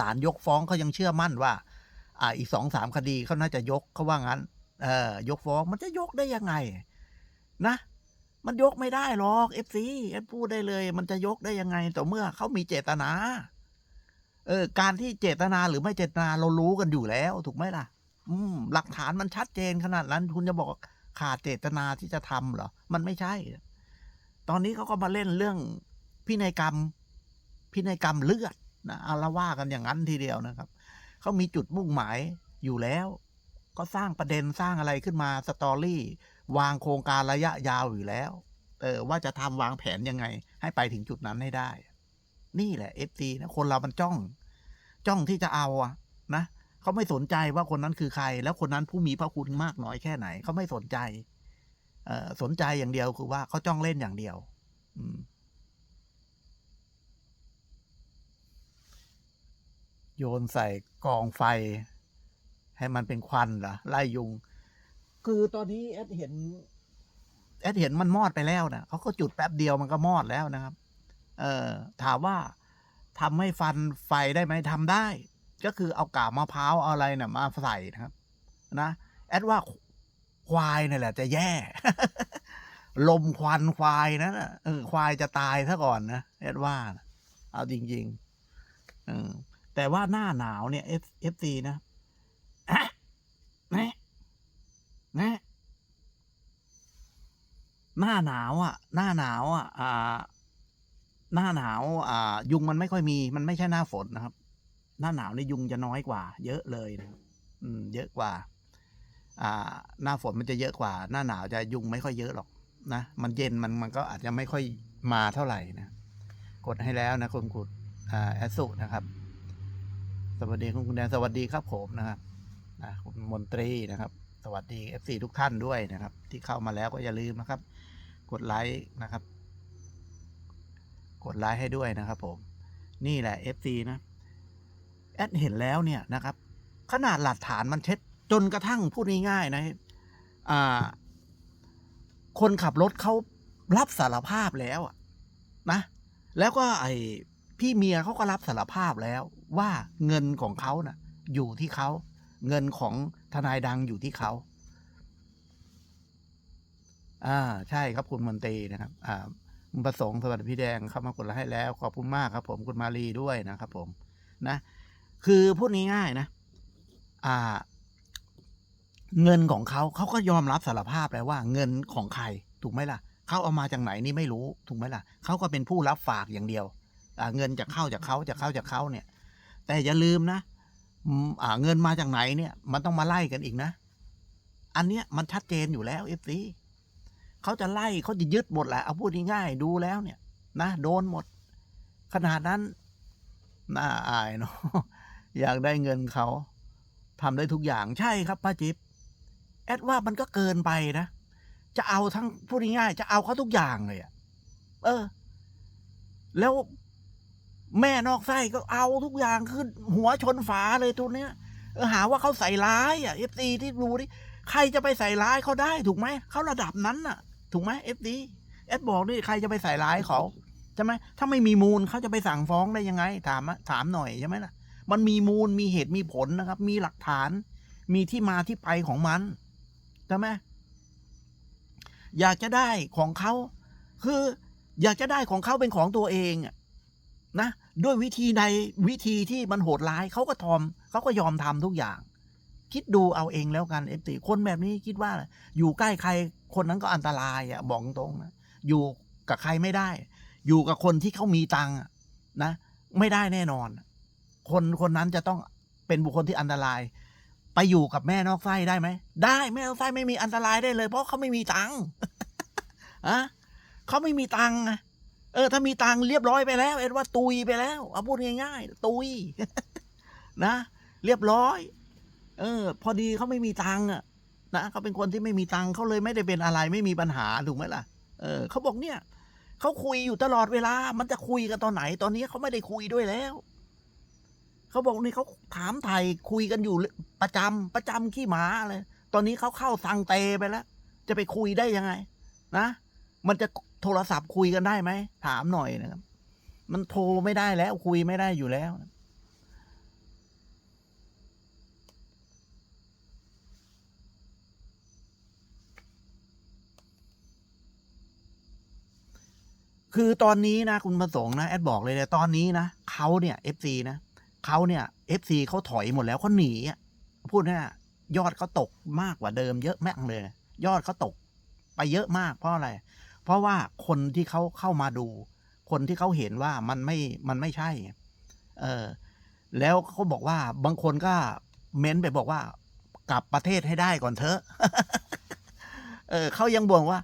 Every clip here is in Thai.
ศาลยกฟ้องเขายังเชื่อมั่นว่า อ่าอีกสองสามคดีเขาน่าจะยกเขาว่างั้น เออยกฟ้องมันจะยกได้ยังไง นะ มันยกไม่ได้หรอกเอฟซีเอฟพูดได้เลย มันจะยกได้ยังไงต่อเมื่อเขามีเจตนา เออ การที่เจตนาหรือไม่เจตนาเรารู้กันอยู่แล้ว ถูกไหมล่ะ อืม หลักฐานมันชัดเจนขนาดนั้น คุณจะบอกขาดเจตนาที่จะทำเหรอ มันไม่ใช่ ตอนนี้เขาก็มาเล่นเรื่องพินัยกรรม พินัยกรรมเลือด นะเอาละว่ากันอย่างนั้นทีเดียวนะครับเขามีจุดมุ่งหมายอยู่แล้ว ก็สร้างประเด็นสร้างอะไรขึ้นมาสตอรี่วางโครงการระยะยาวอยู่แล้วเออว่าจะทำวางแผนยังไง ให้ไปถึงจุดนั้นให้ได้ นี่แหละเอฟซีนะคนเรามันจ้อง จ้องที่จะเอาอะนะเขาไม่สนใจว่าคนนั้นคือใคร แล้วคนนั้นผู้มีพระคุณมากน้อยแค่ไหนเขาไม่สนใจเออสนใจอย่างเดียวคือว่าเขาจ้องเล่นอย่างเดียว อืม โยนใส่กองไฟ ให้มันเป็นควันเหรอไล่ยุง คือตอนนี้แอดเห็น แอดเห็นมันมอดไปแล้วนะเขาก็จุดแป๊บเดียวมันก็มอดแล้วนะครับ เออถามว่าทำให้ฟันไฟได้ไหมทำได้ ก็คือเอากาบมะพร้าวเอาอะไรนะ่ะ มาใส่นะครับ นะแอดว่าควายนี่แหละ จะแย่ ลมควันควายนะน่ะเออควายจะตายซะก่อนนะแอดว่านะเอาจริงๆเออ แต่ว่าหน้าหนาวเนี่ยเอฟเอฟซีนะนะนะหน้าหนาวอะ หน้าหนาวอะ อ่า หน้าหนาว อ่า ยุงมันไม่ค่อยมี มันไม่ใช่หน้าฝนนะครับ หน้าหนาวนี่ยุงจะน้อยกว่า เยอะเลยนะครับอืม เยอะกว่า อ่า หน้าฝนมันจะเยอะกว่า หน้าหนาวจะยุงไม่ค่อยเยอะหรอกนะ มันเย็นมันมันก็อาจจะไม่ค่อยมาเท่าไหร่นะ กดให้แล้วนะคุณกุดอ่าแอสุนะครับ สวัสดีคุณคุณแดนสวัสดีครับผมนะครับนะคุณมนตรีนะครับ สวัสดี FC ทุกท่านด้วยนะครับ ที่เข้ามาแล้วก็อย่าลืมนะครับ กดไลค์นะครับ กดไลค์ให้ด้วยนะครับ ผม นี่แหละ FC นะแอดเห็นแล้วเนี่ยนะครับ ขนาดหลักฐานมันเช็ดจนกระทั่งพูดง่ายๆนะอ่า คนขับรถเขารับสารภาพแล้วอะนะ แล้วก็ไอพี่เมียเขาก็รับสารภาพแล้ว ว่าเงินของเขาน่ะ อยู่ที่เขา เงินของทนายดังอยู่ที่เขา อ่า ใช่ครับคุณมนตรีนะครับ อ่าคุประสงค์สวัสดีพี่แดงเข้ามากดไลค์ให้แล้ว ขอบคุณมากครับ ผมคุณมารีด้วยนะครับ ผม นะ คือพูดง่ายๆนะ อ่า เงินของเขาเขาก็ยอมรับสารภาพแล้วว่า เงินของใคร ถูกไหมล่ะเขาเอามาจากไหนนี่ไม่รู้ ถูกไหมล่ะเขาก็เป็นผู้รับฝากอย่างเดียวเงินจะเข้าจากเขาจะเข้าจากเขาเนี่ย แต่อย่าลืมนะอ่าเงินมาจากไหนเนี่ยมันต้องมาไล่กันอีกนะ อันเนี้ยมันชัดเจนอยู่แล้วเอฟซีเขาจะไล่เขาจะยึดหมดแหละเอาพูดง่ายๆดูแล้วเนี่ย นะโดนหมด ขนาดนั้นน่าอายเนาะอยากได้เงินเขาทำได้ทุกอย่างใช่ครับป้าจิ๊บแอดว่ามันก็เกินไปนะ จะเอาทั้งพูดง่ายๆจะเอาเขาทุกอย่างเลยอะเออ แล้ว แม่นอกไส้ก็เอาทุกอย่างขึ้น หัวชนฝาเลยตัวเนี้ยหาว่าเขาใส่ร้ายอะเอฟซีที่ดูดิใครจะไปใส่ร้ายเขาได้ถูกไหมเขาระดับนั้นน่ะ ถูกไหมเอฟดีเอฟบอกดิใครจะไปใส่ร้ายเขาใช่ไหมถ้าไม่มีมูลเขาจะไปสั่งฟ้องได้ยังไง ถามอะถามหน่อยใช่ไหมล่ะ มันมีมูลมีเหตุมีผลนะครับ มีหลักฐาน มีที่มาที่ไปของมันใช่ไหมอยากจะได้ของเขาคืออยากจะได้ของเขาเป็นของตัวเองอะ นะ ด้วยวิธีใดวิธีที่มันโหดร้ายเขาก็ทอมเขาก็ยอมทำทุกอย่าง คิดดูเอาเองแล้วกันเอฟตีคนแบบนี้คิดว่า อยู่ใกล้ใครคนนั้นก็อันตรายอะบอกตรงนะอยู่กับใครไม่ได้ อยู่กับคนที่เขามีตังค์นะ ไม่ได้แน่นอน คนคนนั้นจะต้องเป็นบุคคลที่อันตราย ไปอยู่กับแม่นอกไส้ได้ไหมได้แม่นอกไส้ไม่มีอันตรายได้เลย เพราะเขาไม่มีตังค์อะเขาไม่มีตังค์อะ เออ ถ้ามีตังค์เรียบร้อยไปแล้ว เอ็ดว่าตุยไปแล้วเอาพูดง่ายๆตุยนะ เรียบร้อย เออ พอดีเขาไม่มีตังค์อะนะเขาเป็นคนที่ไม่มีตังค์เขาเลยไม่ได้เป็นอะไรไม่มีปัญหาถูกไหมล่ะ เออเขาบอกเนี่ยเขาคุยอยู่ตลอดเวลา มันจะคุยกันตอนไหน ตอนนี้เขาไม่ได้คุยด้วยแล้วเขาบอกนี่เขาถามไทยคุยกันอยู่ประจำประจำขี้หมาเลย ตอนนี้เขาเข้าสังเตไปแล้ว จะไปคุยได้ยังไง นะ มันจะ โทรศัพท์คุยกันได้ไหม ถามหน่อยนะครับ มันโทรไม่ได้แล้วคุยไม่ได้อยู่แล้ว คือตอนนี้นะ คุณประสงค์นะ แอดบอกเลยนะตอนนี้นะเขาเนี่ย f อซนะเขาเนี่ย f อซเขาถอยหมดแล้วเขาหนีพูดนะยอดเขาตกมากกว่าเดิมเยอะแม่งเลยนะยอดเขาตกไปเยอะมากเพราะอะไร เพราะว่าคนที่เขาเข้ามาดู คนที่เขาเห็นว่ามันไม่มันไม่ใช่ เออแล้วเขาบอกว่าบางคนก็เม้นไปบอกว่ากลับประเทศให้ได้ก่อนเถอะ เออเขายังบ่นว่า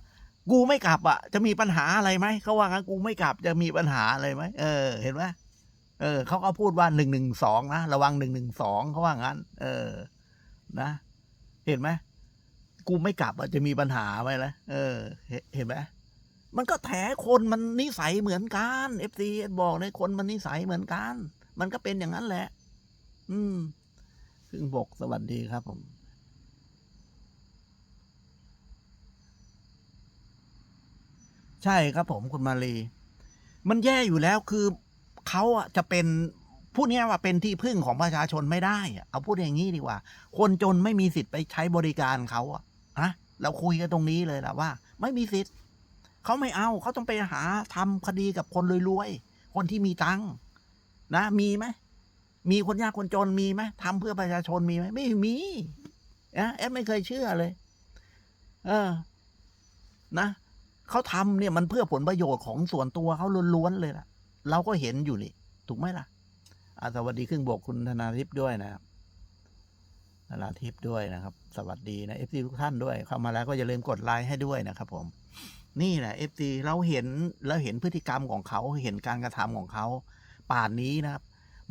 กูไม่กลับอะ จะมีปัญหาอะไรไหมเขาว่างั้นกูไม่กลับจะมีปัญหาอะไรไหมเออ เห็นไหมเออเขาก็พูดว่าหนึ่งหนึ่งสองนะระวังหนึ่งหนึ่งสองเขาว่างั้น เออ นะ เห็นไหมกูไม่กลับอะจะมีปัญหาไหมล่ะเออ เห็นไหม มันก็แถคนมันนิสัยเหมือนกันเอฟซีบอกเลยคนมันนิสัยเหมือนกัน มันก็เป็นอย่างนั้นแหละ อืมซึ่งบกสวัสดีครับผมใช่ครับผมคุณมาลีมันแย่อยู่แล้วคือเขาอะจะเป็นพูดง่ายว่าเป็นที่พึ่งของประชาชนไม่ได้เอาพูดอย่างนี้ดีกว่า คนจนไม่มีสิทธิ์ไปใช้บริการเขาอะนะเราคุยกันตรงนี้เลยแหละว่า ไม่มีสิทธิ์ เขาไม่เอาเขาต้องไปหาทำคดีกับคนรวยๆคนที่มีตังค์นะ มีไหมมีคนยากคนจนมีไหมทำเพื่อประชาชนมีไหมไม่มีนะแอดไม่เคยเชื่อเลย เออ นะเขาทำเนี่ยมันเพื่อผลประโยชน์ของส่วนตัวเขาล้วนๆเลยล่ะ เราก็เห็นอยู่นี่ถูกไหมล่ะอาสวัสดีครึ่งบวกคุณธนาทิพย์ด้วยนะครับธนาทิพย์ด้วยนะครับ สวัสดีนะเอฟซีทุกท่านด้วย เข้ามาแล้วก็อย่าลืมกดไลค์ให้ด้วยนะครับผม นี่แหละเอฟซีเราเห็นเราเห็นพฤติกรรมของเขาเห็นการกระทำของเขา ป่านนี้นะครับ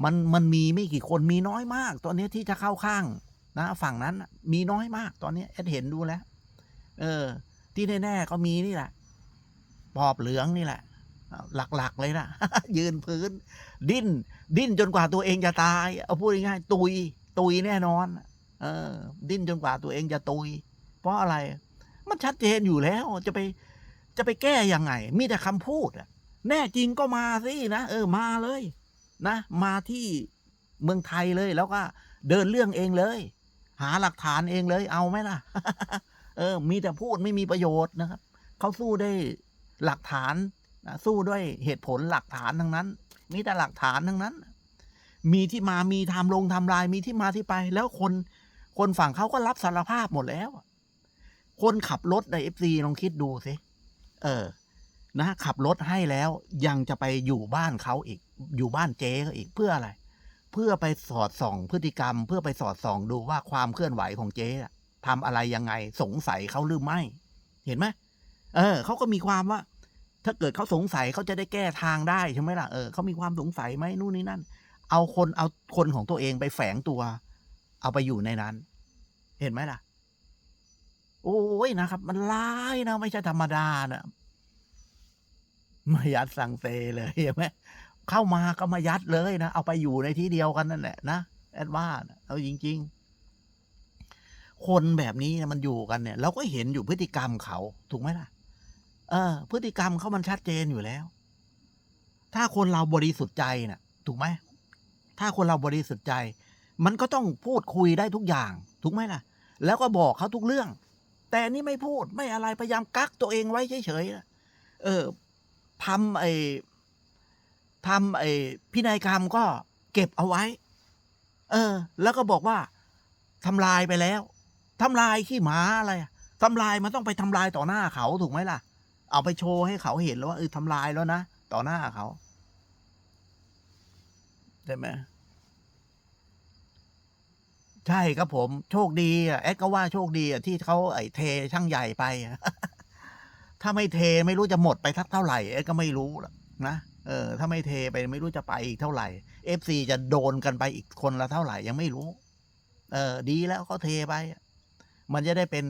มันมันมีไม่กี่คนมีน้อยมาก ตอนนี้ที่จะเข้าข้างนะฝั่งนั้นมีน้อยมาก ตอนนี้เอดเห็นดูแล้ว เออ ที่แน่ๆก็มีนี่แหละปอบเหลืองนี่แหละ หลักๆเลยนะยืนพื้น ดิ้น ดิ้นจนกว่าตัวเองจะตาย เอาพูดง่ายๆตุย ตุยแน่นอน เออ ดิ้นจนกว่าตัวเองจะตุย เพราะอะไร มันชัดเจนอยู่แล้วจะไป จะไปแก้ยังไง มีแต่คำพูดอะแน่จริงก็มาสินะเออมาเลย นะ มาที่เมืองไทยเลยแล้วก็เดินเรื่องเองเลย หาหลักฐานเองเลยเอาไหมล่ะ เออ มีแต่พูดไม่มีประโยชน์นะครับเขาสู้ได้หลักฐานนะสู้ด้วยเหตุผลหลักฐานทั้งนั้น มีแต่หลักฐานทั้งนั้น มีที่มามีทำลงทำลายมีที่มาที่ไป แล้วคนคนฝั่งเขาก็รับสารภาพหมดแล้ว คนขับรถในเอฟซีลองคิดดูสิ เออ นะขับรถให้แล้วยังจะไปอยู่บ้านเขาอีก อยู่บ้านเจ๊ก็อีกเพื่ออะไร เพื่อไปสอดส่องพฤติกรรม เพื่อไปสอดส่องดูว่าความเคลื่อนไหวของเจ๊อะทำอะไรยังไงสงสัยเขาหรือไม่ เห็นไหมเออเขาก็มีความว่า ถ้าเกิดเขาสงสัยเขาจะได้แก้ทางได้ใช่ไหมล่ะเออเขามีความสงสัยไหมนู่นนี่นั่น เอาคนเอาคนของตัวเองไปแฝงตัว เอาไปอยู่ในนั้น เห็นไหมล่ะ โอ้ยนะครับ มันร้ายนะ ไม่ใช่ธรรมดานะมายัดสังเซเลยเห็นไหมเข้ามาก็มายัดเลยนะ เอาไปอยู่ในที่เดียวกันนั่นแหละนะแอดว่านะเอาจริง ๆ คนแบบนี้นะมันอยู่กันเนี่ย เราก็เห็นอยู่พฤติกรรมเขา ถูกไหมล่ะ เออ พฤติกรรมเขามันชัดเจนอยู่แล้ว ถ้าคนเราบริสุทธิ์ใจน่ะ ถูกไหมถ้าคนเราบริสุทธิ์ใจ มันก็ต้องพูดคุยได้ทุกอย่าง ถูกไหมล่ะ แล้วก็บอกเขาทุกเรื่อง แต่นี่ไม่พูดไม่อะไรพยายามกักตัวเองไว้เฉยๆเออทำไอ้ทำไอ้พินัยกรรมก็เก็บเอาไว้ เออ แล้วก็บอกว่าทำลายไปแล้วทำลายขี้หมาอะไรทำลายมันต้องไปทำลายต่อหน้าเขาถูกไหมล่ะ เอาไปโชว์ให้เขาเห็นแล้วว่าเออทำลายแล้วนะต่อหน้าเขาใช่ไหม ใช่ครับผมโชคดีอะแอดก็ว่าโชคดีอะที่เขาไอ้เทช่างใหญ่ไป ถ้าไม่เทไม่รู้จะหมดไปทักเท่าไหร่แอดก็ไม่รู้นะเออถ้าไม่เทไปไม่รู้จะไปอีกเท่าไหร่เอฟซีจะโดนกันไปอีกคนละเท่าไหร่ยังไม่รู้ เออ ดีแล้วเขาเทไป มันจะได้เป็น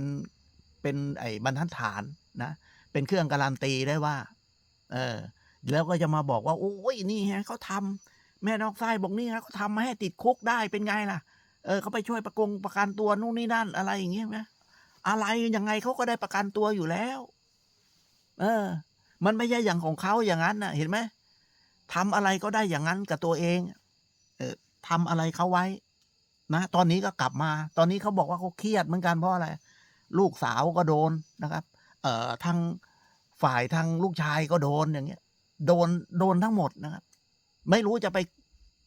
เป็นไอ้บรรทัดฐานนะเป็นเครื่องการันตีได้ว่า เออ แล้วก็จะมาบอกว่าโอ้ยนี่ฮะเขาทำแม่นอกไส้บอกนี่ฮะเขาทำมาให้ติดคุกได้เป็นไงล่ะ เออเขาไปช่วยประกงประกันตัวนู่นนี่นั่น อะไรอย่างเงี้ยไหมอะไรยังไงเขาก็ได้ประกันตัวอยู่แล้ว เออ มันไม่ใช่อย่างของเขาอย่างนั้นนะเห็นไหมทำอะไรก็ได้อย่างนั้นกับตัวเอง เออทำอะไรเขาไว้ นะตอนนี้ก็กลับมา ตอนนี้เขาบอกว่าเขาเครียดเหมือนกันเพราะอะไรลูกสาวก็โดนนะครับ เอ่อทางฝ่ายทางลูกชายก็โดนอย่างเงี้ย โดนโดนทั้งหมดนะครับ ไม่รู้จะไป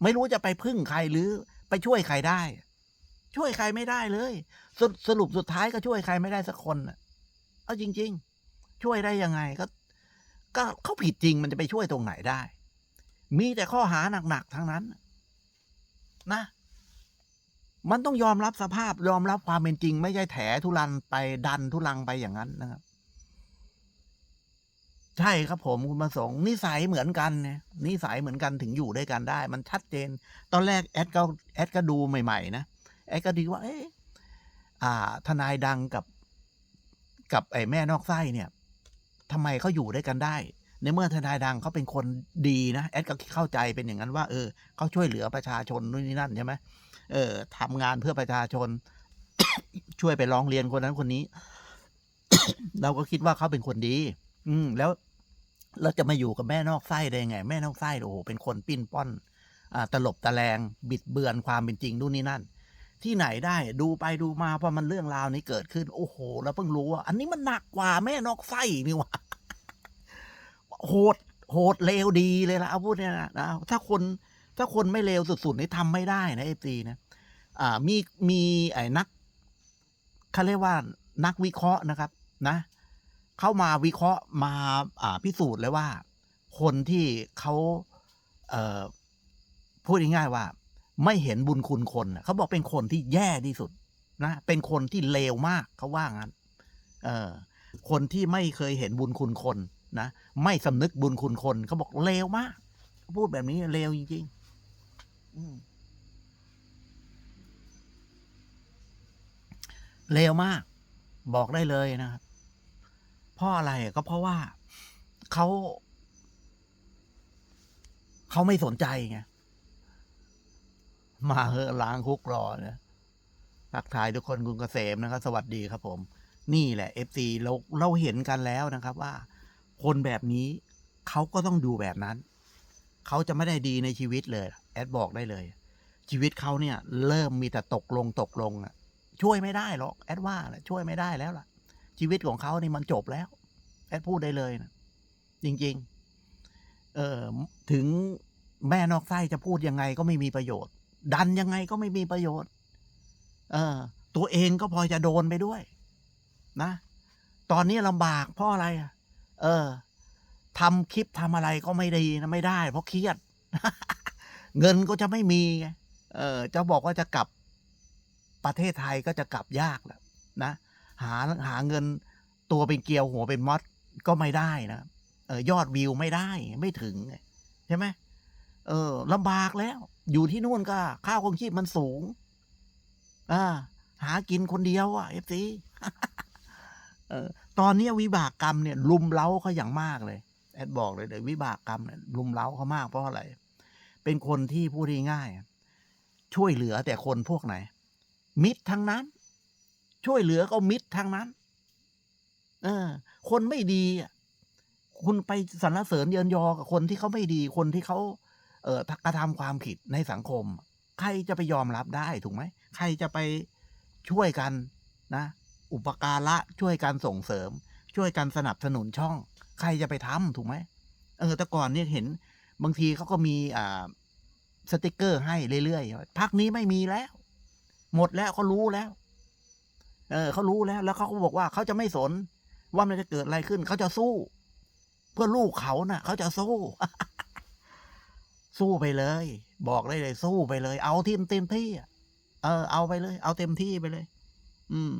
ไม่รู้จะไปพึ่งใครหรือไปช่วยใครได้ ช่วยใครไม่ได้เลยสรุสรุปสุดท้ายก็ช่วยใครไม่ได้สักคนนะเอาจริง ๆ ช่วยได้ยังไงก็ ก็เขาผิดจริงมันจะไปช่วยตรงไหนได้ มีแต่ข้อหาหนักๆทั้งนั้น นะ มันต้องยอมรับสภาพยอมรับความเป็นจริง ไม่ใช่แถทุลันไปดันทุลังไปอย่างนั้นนะครับใช่ครับผมคุณประสงค์นิสัยเหมือนกันเนี่ยนิสัยเหมือนกันถึงอยู่ด้วยกันได้ มันชัดเจน ตอนแรกแอดก็แอดก็ดูใหม่ ๆ นะ แอดก็ดีว่าเอ๊ะอ่าทนายดังกับกับไอ้แม่นอกไส้เนี่ยทำไมเขาอยู่ด้วยกันได้ ในเมื่อทนายดังเขาเป็นคนดีนะแอดก็เข้าใจเป็นอย่างนั้นว่า เออเขาช่วยเหลือประชาชนนู่นนี่นั่นใช่ไหมเออทำงานเพื่อประชาชน ช่วยไปร้องเรียนคนนั้นคนนี้ เราก็คิดว่าเขาเป็นคนดี อืมแล้วเราจะมาอยู่กับแม่นอกไส้ได้ไง แม่นอกไส้โอ้โหเป็นคนปิ้นป้อนอตลบตะแลงบิดเบือนความเป็นจริงนู่นนี่นั่น ที่ไหนได้ดูไปดูมาพอมันเรื่องราวนี้เกิดขึ้น โอ้โหเราเพิ่งรู้ว่า อันนี้มันหนักกว่าแม่นอกไส้นี่หว่าโหดโหดเลวดีเลยละเอาพูดเนี่ยนะถ้าคนถ้าคนไม่เลวสุดๆนี่ทำไม่ได้นะเอฟซีนะอ่ามีมีไอ้นักเขาเรียกว่านักวิเคราะห์นะครับ นะ เข้ามาวิเคราะห์มาอ่าพิสูจน์เลยว่า คนที่เขาเอ่อพูดง่ายๆว่า ไม่เห็นบุญคุณคนเขาบอกเป็นคนที่แย่ที่สุดนะเป็นคนที่เลวมากเขาว่างั้นเออคนที่ไม่เคยเห็นบุญคุณคนนะไม่สำนึกบุญคุณคนเขาบอกเลวมากเขาพูดแบบนี้เลวจริงๆเลวมาก บอกได้เลยนะครับเพราะอะไรก็เพราะว่าเขาเขาไม่สนใจไง มาเหอล้างคุกรอนะทักทายทุกคนคุณเกษมนะครับ สวัสดีครับผม นี่แหละเอฟซีเราเราเห็นกันแล้วนะครับ ว่า คนแบบนี้เขาก็ต้องดูแบบนั้น เขาจะไม่ได้ดีในชีวิตเลย แอดบอกได้เลย ชีวิตเขาเนี่ย เริ่มมีแต่ตกลงตกลงอะ ช่วยไม่ได้หรอกแอดว่าแหละช่วยไม่ได้แล้วล่ะ ชีวิตของเขานี่มันจบแล้ว แอดพูดได้เลยนะจริง ๆ เออถึงแม่นอกไส้จะพูดยังไงก็ไม่มีประโยชน์ ดันยังไงก็ไม่มีประโยชน์ เออ ตัวเองก็พอจะโดนไปด้วย นะ ตอนนี้ลำบากเพราะอะไรเออทำคลิปทำอะไรก็ไม่ดีนะไม่ได้ เพราะเครียด เงินก็จะไม่มีเออจะบอกว่าจะกลับประเทศไทยก็จะกลับยากแหละนะหาหาเงินตัวเป็นเกลียวหัวเป็นมอดก็ไม่ได้นะเออยอดวิวไม่ได้ไม่ถึง ใช่ไหม เออลำบากแล้ว อยู่ที่นู่นก็ค่าครองชีพมันสูง อ่า หากินคนเดียวอะเอฟซีเออ ตอนนี้วิบากกรรมเนี่ย ลุมเล้าเขาอย่างมากเลย แอดบอกเลยเดี๋ยววิบากกรรมเนี่ยลุมเล้าเขามากเพราะอะไร เป็นคนที่พูดง่ายช่วยเหลือแต่คนพวกไหน มิตรทั้งนั้น ช่วยเหลือก็มิตรทั้งนั้น เออ คนไม่ดีอะคุณไปสรรเสริญเยินยอกับคนที่เขาไม่ดีคนที่เขา เออกระทำความผิดในสังคม ใครจะไปยอมรับได้ถูกไหมใครจะไปช่วยกันนะ อุปการะช่วยกันส่งเสริม ช่วยกันสนับสนุนช่อง ใครจะไปทำถูกไหมเออแต่ก่อนเนี่ยเห็นบางทีเขาก็มีอ่าสติกเกอร์ให้เรื่อยๆพักนี้ไม่มีแล้ว หมดแล้วเขารู้แล้ว เออเขารู้แล้ว แล้วเขาก็บอกว่าเขาจะไม่สน ว่ามันจะเกิดอะไรขึ้น เขาจะสู้ เพื่อลูกเขานะ่ะ เขาจะสู้ สู้ไปเลย บอกได้เลย สู้ไปเลย เอาทีมเต็มที่เออ เอาไปเลย เอาเต็มที่ไปเลย อืม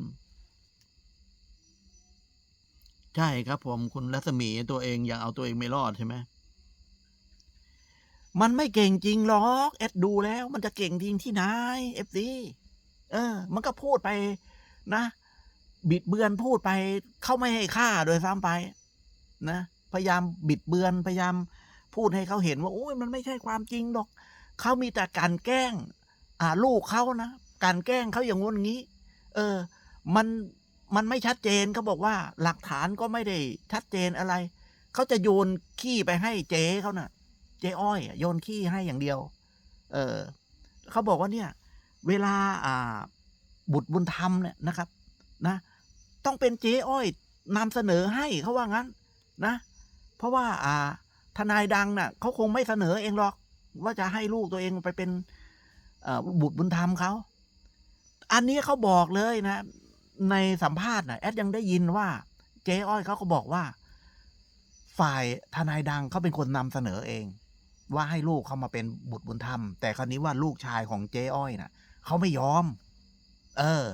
ใช่ครับ ผมคุณรัศมีตัวเองยังเอาตัวเองไม่รอดใช่ไหมมันไม่เก่งจริงหรอกเอ็ดดูแล้ว มันจะเก่งจริงที่ไหนเอฟซีเออ มันก็พูดไปนะบิดเบือนพูดไป เขาไม่ให้ค่าโดยซ้ำไป นะพยายามบิดเบือนพยายาม พูดให้เขาเห็นว่าโอ้ยมันไม่ใช่ความจริงหรอกเขามีแต่การแกล้ง อ่าลูกเขานะการแกล้งเขาอย่างงู้นงี้ เออ มันมันไม่ชัดเจนเขาบอกว่า หลักฐานก็ไม่ได้ชัดเจนอะไรเขาจะโยนขี้ไปให้เจ๊เขาน่ะ เจ๊อ้อยโยนขี้ให้อย่างเดียว เออเขาบอกว่าเนี่ย เวลาอ่า บุตรบุญธรรมเนี่ยนะครับ นะ ต้องเป็นเจ๊อ้อยนำเสนอให้เขาว่างั้น นะ เพราะว่า อ่า ทนายดังน่ะเขาคงไม่เสนอเองหรอก ว่าจะให้ลูกตัวเองไปเป็นบุตรบุญธรรมเขาอันนี้เขาบอกเลยนะ ในสัมภาษณ์นะแอดยังได้ยินว่า เจ๊อ้อยเขาก็บอกว่า ฝ่ายทนายดังเขาเป็นคนนำเสนอเอง ว่าให้ลูกเขามาเป็นบุตรบุญธรรม แต่คราวนี้ว่าลูกชายของเจ๊อ้อยน่ะเขาไม่ยอม เออ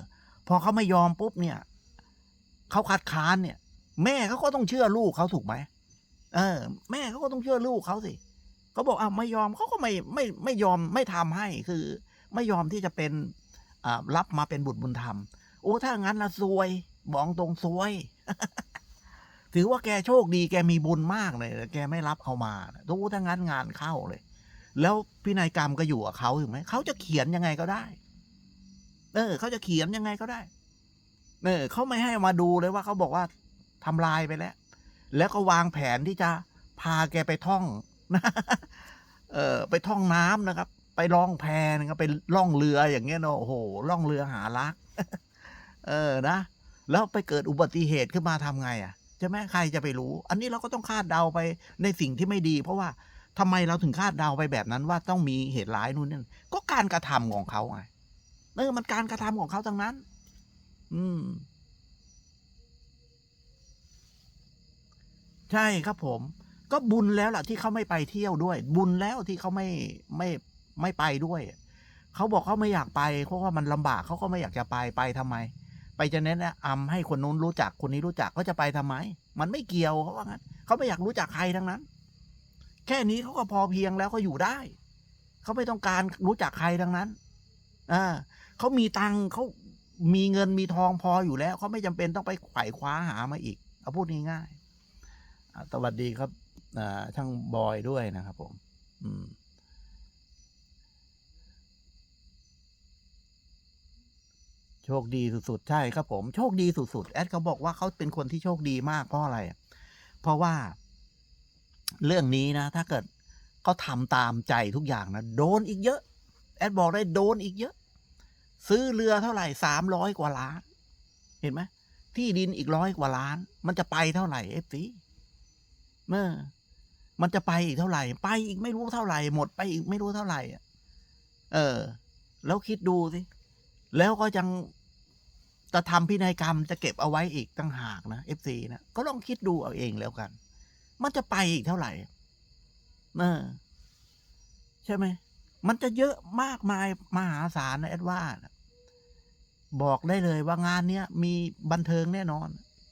พอเขาไม่ยอมปุ๊บเนี่ยเขาคัดค้านเนี่ย แม่เขาก็ต้องเชื่อลูกเขาถูกไหม เออ แม่เขาก็ต้องเชื่อลูกเขาสิเขาบอกอ่าไม่ยอมเขาก็ไม่ไม่ไม่ยอมไม่ทำให้คือ ไม่ยอมที่จะเป็นรับมาเป็นบุตรบุญธรรม โอ้ถ้างั้นละซวยบอกตรงซวย ถือว่าแกโชคดีแกมีบุญมากเลย แกไม่รับเขามาดูถ้างั้นงานเข้าเลย แล้วพินัยกรรมก็อยู่กับเขาถูกไหมเขาจะเขียนยังไงก็ได้ เออเขาจะเขียนยังไงก็ได้ เออเขาไม่ให้มาดูเลยว่าเขาบอกว่าทำลายไปแล้ว แล้วก็วางแผนที่จะพาแกไปท่องนะเออไปท่องน้ำนะครับ ไปล่องแพนะครับไปล่องเรืออย่างเงี้ยเนอะโอ้โหล่องเรือหารัก เออนะ แล้วไปเกิดอุบัติเหตุขึ้นมาทำไงอะใช่ไหมใครจะไปรู้ อันนี้เราก็ต้องคาดเดาไปในสิ่งที่ไม่ดี เพราะว่าทำไมเราถึงคาดเดาไปแบบนั้นว่าต้องมีเหตุร้ายนู่นนี่ก็การกระทำของเขาไงเออมันการกระทำของเขาทั้งนั้น อืม ใช่ครับผม ก็บุญแล้วล่ะที่เขาไม่ไปเที่ยวด้วย บุญแล้วที่เขาไม่ไม่ไม่ไปด้วย เขาบอกเขาไม่อยากไป เพราะว่ามันลำบากเขาก็ไม่อยากจะไปไปทำไม ไปจะแนะนำให้คนนู้นรู้จักคนนี้รู้จักก็จะไปทำไม มันไม่เกี่ยวเขาว่างั้นเขาไม่อยากรู้จักใครทั้งนั้น แค่นี้เขาก็พอเพียงแล้วเขาอยู่ได้เขาไม่ต้องการรู้จักใครทั้งนั้นอ่าเขามีตังเขามีเงินมีทองพออยู่แล้วเขาไม่จำเป็นต้องไปไขว่คว้าหามาอีก เอาพูดง่ายๆ สวัสดีครับช่างบอยด้วยนะครับผมอืมโชคดีสุดๆ ใช่ครับผมโชคดีสุดๆ แอดเขาบอกว่าเขาเป็นคนที่โชคดีมากเพราะอะไร เพราะว่า เรื่องนี้นะ ถ้าเกิดเขาทำตามใจทุกอย่างนะโดนอีกเยอะ แอดบอกได้โดนอีกเยอะ ซื้อเรือเท่าไหร่สามร้อยกว่าล้าน เห็นไหมที่ดินอีกร้อยกว่าล้าน มันจะไปเท่าไหร่เอฟซี เมื่อมันจะไปอีกเท่าไหร่ ไปอีกไม่รู้เท่าไหร่ หมดไปอีกไม่รู้เท่าไหร่อะเออ แล้วคิดดูสิ แล้วก็ยังจะทำพินัยกรรมจะเก็บเอาไว้อีกตั้งหากนะเอฟซีนะ ก็ลองคิดดูเอาเองแล้วกัน มันจะไปอีกเท่าไหร่เออใช่ไหม มันจะเยอะมากมายมหาศาลนะแอดว่าบอกได้เลยว่างานเนี้ยมีบันเทิงแน่นอน